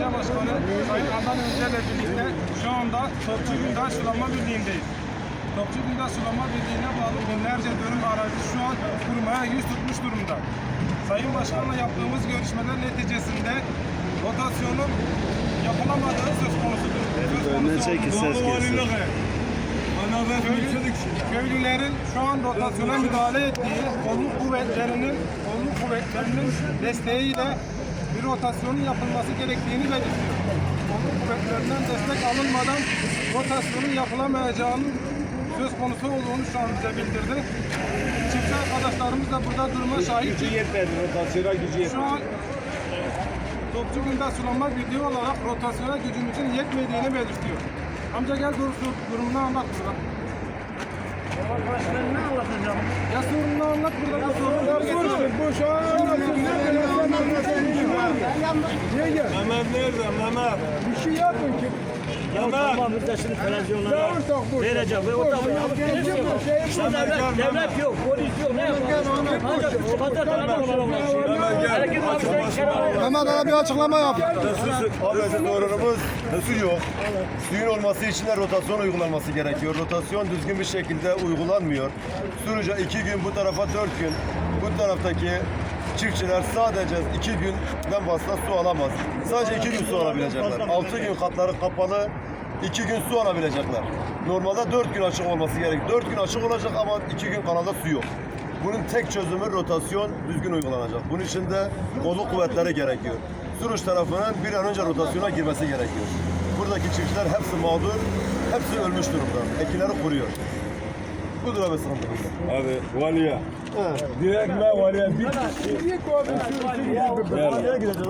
İlçe Başkanı Sayın Adnan Öncel'le birlikte şu anda Topçu Gündağ Sulama Birliği'ndeyiz. Topçu Gündağ Sulama Birliği'ne bağlı binlerce dönüm arazi şu an kurumaya yüz tutmuş durumda. Sayın Başkan'la yaptığımız görüşmeler neticesinde rotasyonun yapılamadığı söz konusudur. Söz konusu olduğu- Köylü- köylülerin şu an rotasyona müdahale ettiği kolluk kuvvetlerinin kolluk kuvvetlerinin desteğiyle bir rotasyonun yapılması gerektiğini belirtiyor. Kolluk kuvvetlerinden destek alınmadan rotasyonun yapılamayacağının söz konusu olduğunu şu an bize bildirdi. Çiftçi arkadaşlarımız da burada duruma şahit. yetmedi, rotasyona gücü Şu an Topçu Günde Sulama Birliği olarak rotasyona gücümüzün yetmediğini belirtiyor. Amca gel doğrusu durumunu anlat burada. Ben ne anlatacağım? Ya sorununu anlat burada bu sorunlar geçiyor. Bu şu an Mehmet nerede Mehmet? Bir şey yapın ki. Ya tamam de şimdi televizyonlara vereceğim ve orada İşte devlet, devlet yok, polis yok, ne yapalım? Ancak pazar tarafı olalım. Herkes abi sen kere Mehmet abi bir açıklama yap. Abi sorunumuz su yok. Suyun olması için de rotasyon uygulanması gerekiyor. Rotasyon düzgün bir şekilde uygulanmıyor. Suruca iki gün bu tarafa dört gün. Bu taraftaki çiftçiler sadece iki günden fazla su alamaz. Sadece iki gün su alabilecekler. Altı gün katları kapalı. iki gün su alabilecekler. Normalde dört gün açık olması gerek. Dört gün açık olacak ama iki gün kanalda su yok. Bunun tek çözümü rotasyon düzgün uygulanacak. Bunun için de kolluk kuvvetleri gerekiyor. Suruç tarafının bir an önce rotasyona girmesi gerekiyor. Buradaki çiftçiler hepsi mağdur, hepsi ölmüş durumda. Ekinleri kuruyor. Budur abi sıkıntımız. Abi valiye. Direkt ben valiye bir Valiye gideceğiz.